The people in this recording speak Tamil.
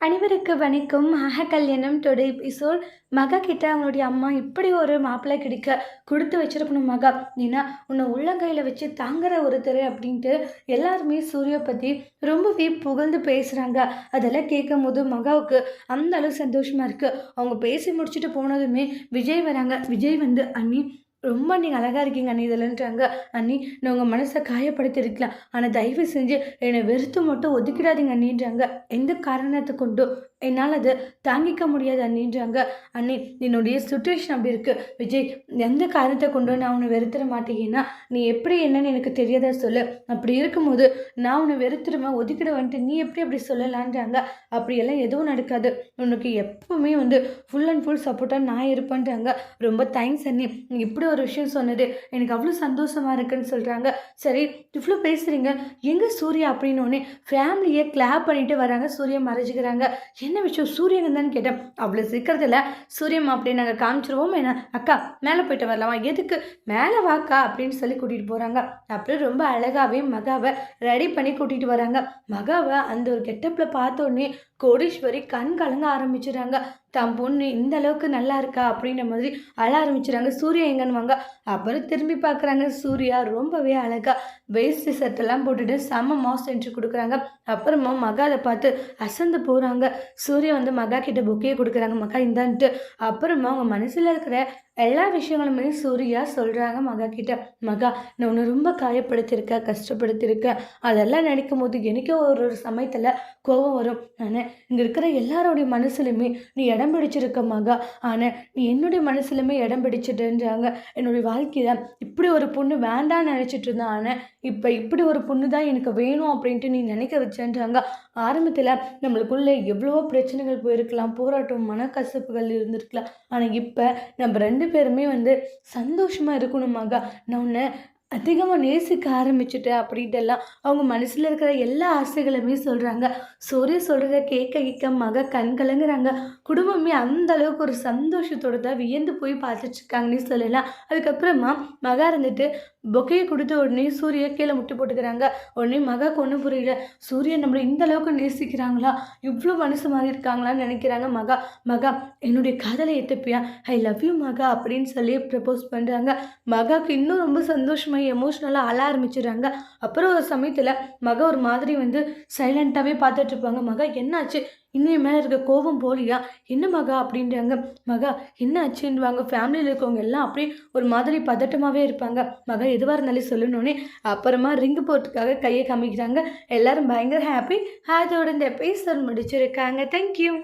அனைவருக்கு வணக்கம். மக கல்யாணம் டுடே எபிசோட். மகா கிட்ட அவனுடைய அம்மா இப்படி ஒரு மாப்பிள்ளை கிடைக்க கொடுத்து வச்சிருக்கணும் மகா. ஏன்னா உன்னை உள்ளங்கையில் வச்சு தாங்குற ஒருத்தர் அப்படின்ட்டு எல்லாருமே சூர்யா பற்றி ரொம்பவே புகழ்ந்து பேசுகிறாங்க அதெல்லாம் கேட்கும் போது மகாவுக்கு அந்த அளவு சந்தோஷமாக இருக்குது அவங்க பேசி முடிச்சுட்டு போனதுமே விஜய் வராங்க. விஜய் வந்து அண்ணி ரொம்ப நீங்கள் அழகாக இருக்கீங்க அண்ணி இதெல்லான்றாங்க அண்ணி நான் உங்கள் மனசை காயப்படுத்திருக்கலாம் ஆனால் தயவு செஞ்சு என்னை வெறுத்து மட்டும் ஒதுக்கிடாதீங்க அண்ணின்றாங்க. எந்த காரணத்தை கொண்டு என்னால் அதை தாங்கிக்க முடியாது அண்ணின்றாங்க. அண்ணி என்னுடைய சுச்சுவேஷன் அப்படி இருக்குது விஜய் எந்த காரணத்தை கொண்டு நான் உன்னை வெறுத்துட மாட்டேங்கன்னா நீ எப்படி என்னன்னு எனக்கு தெரியாதா சொல்லு. அப்படி இருக்கும்போது நான் உன்னை வெறுத்துருவேன் ஒதுக்கிட வந்துட்டு நீ எப்படி அப்படி சொல்லலான்றாங்க. அப்படியெல்லாம் எதுவும் நடக்காது. உனக்கு எப்பவுமே வந்து ஃபுல் அண்ட் ஃபுல் சப்போர்ட்டாக நான் இருப்பேன்றாங்க. ரொம்ப தேங்க்ஸ் அண்ணி. நீ இப்படி ஒரு விஷயம் சொன்னது. எனக்கு அவ்வளோ சந்தோஷமாக இருக்குன்னு சொல்கிறாங்க சரி இவ்வளோ பேசுகிறீங்க எங்கே சூர்யா அப்படின்னு ஃபேமிலியை கிளாப் பண்ணிட்டு வராங்க. சூர்யா மறைஞ்சிக்கிறாங்க. என்ன விஷயம்? சூரியன் தான் கேட்டேன். அவ்வளோ சீக்கிரத்தில் சூரியம்மா அப்படின்னு நாங்கள் காமிச்சிருவோம் என்ன? அக்கா மேலே போயிட்டு வரலாமா? எதுக்கு? மேலே வாக்கா? அப்படின்னு சொல்லி கூட்டிகிட்டு போகிறாங்க அப்புறம் ரொம்ப அழகாகவே மகாவை ரெடி பண்ணி கூட்டிகிட்டு வராங்க. மகாவை அந்த ஒரு கெட்டப்பில் பார்த்த உடனே கோடீஸ்வரி கண் கலங்க ஆரம்பிச்சிடுறாங்க தன் பொண்ணு இந்த அளவுக்கு நல்லா இருக்கா அப்படின்ற மாதிரி அழ ஆரம்பிச்சிடுறாங்க சூர்யா எங்கன்னுவாங்க அப்புறம் திரும்பி பார்க்குறாங்க. சூர்யா ரொம்பவே அழகா வேஸ்ட் சட்டெல்லாம் போட்டுட்டு செம்ம மாஸ் செஞ்சு கொடுக்குறாங்க. அப்புறமா மகா அதை பார்த்து அசந்து போகிறாங்க சூர்யா வந்து மகா கிட்ட பொக்கையை கொடுக்குறாங்க. மகா இந்தான்ட்டு. அப்புறமா அவங்க மனசில் இருக்கிற எல்லா விஷயங்களுமே சூர்யா சொல்கிறாங்க மகா கிட்ட. மகா நான் உன்னை ரொம்ப காயப்படுத்தியிருக்கேன் கஷ்டப்படுத்தியிருக்கேன் அதெல்லாம் நினைக்கும் போது எனக்கே ஒரு ஒரு சமயத்தில் கோபம் வரும். ஆனால் இங்கே இருக்கிற எல்லாரோடைய மனசுலையுமே நீ இடம் பிடிச்சிருக்க மகா. ஆனால் நீ என்னுடைய மனசுலையுமே இடம் பிடிச்சிட்டுன்றாங்க. என்னுடைய வாழ்க்கையில் இப்படி ஒரு பொண்ணு வேண்டாம்னு நினச்சிட்டு இருந்தான் ஆனால் இப்போ இப்படி ஒரு பொண்ணு தான் எனக்கு வேணும் அப்படின்ட்டு நீ நினைக்க வச்சேன்றாங்க. ஆரம்பத்தில் நம்மளுக்குள்ளே எவ்வளவோ பிரச்சனைகள் போயிருக்கலாம் போராட்டம் மனக்கசப்புகள் இருந்திருக்கலாம். ஆனால் இப்போ நம்ம ரெண்டு பேருமே வந்து சந்தோஷமாக இருக்கணுமாகா நான் உன்னை அதிகமாக நேசிக்க ஆரம்பிச்சுட்டேன் அப்படின்ட்டுலாம் அவங்க மனசில் இருக்கிற எல்லா ஆசைகளுமே சொல்கிறாங்க சூரிய சொல்கிறத கேட்க கேட்க மக கண் கலங்குறாங்க. குடும்பமே அந்த அளவுக்கு ஒரு சந்தோஷத்தோடு தான் வியந்து போய் பார்த்துட்ருக்காங்கன்னு சொல்லலாம். அதுக்கப்புறமா மகா இருந்துட்டு பொக்கையை கொடுத்த உடனே சூரிய கீழே முட்டி போட்டுக்கிறாங்க. உடனே மகாக்கு ஒன்றும் புரியல. சூரியன் நம்மளை இந்த அளவுக்கு நேசிக்கிறாங்களா? இவ்வளோ மனசு மாதிரி இருக்காங்களான்னு நினைக்கிறாங்க மகா. மகா என்னுடைய காதலை எத்தப்பியா ஐ லவ் யூ மகா அப்படின்னு சொல்லி ப்ரப்போஸ் பண்ணுறாங்க மகாவுக்கு இன்னும் ரொம்ப சந்தோஷமாக எமோஷ்னலாக அழ ஆரம்பிச்சிடுறாங்க. அப்புறம் ஒரு சமயத்தில் மக ஒரு மாதிரி வந்து சைலண்ட்டாகவே பார்த்துட்டு இருப்பாங்க. என்னாச்சு? இன்னும் மேலே இருக்க கோபம் போலியா? என்ன மகா? அப்படின்றாங்க. மகா என்ன ஆச்சுன்னுவாங்க ஃபேமிலியில் இருக்கவங்க எல்லாம் அப்படியே ஒரு மாதிரி பதட்டமாகவே இருப்பாங்க. மகா எதுவாக இருந்தாலும் சொல்லணுன்னே அப்புறமா ரிங்கு போட்டுக்காக கையை காமிக்கிறாங்க. எல்லாரும் பயங்கர ஹாப்பி அதோட இந்த எபிசோட் முடிச்சிருக்காங்க. தேங்க்யூ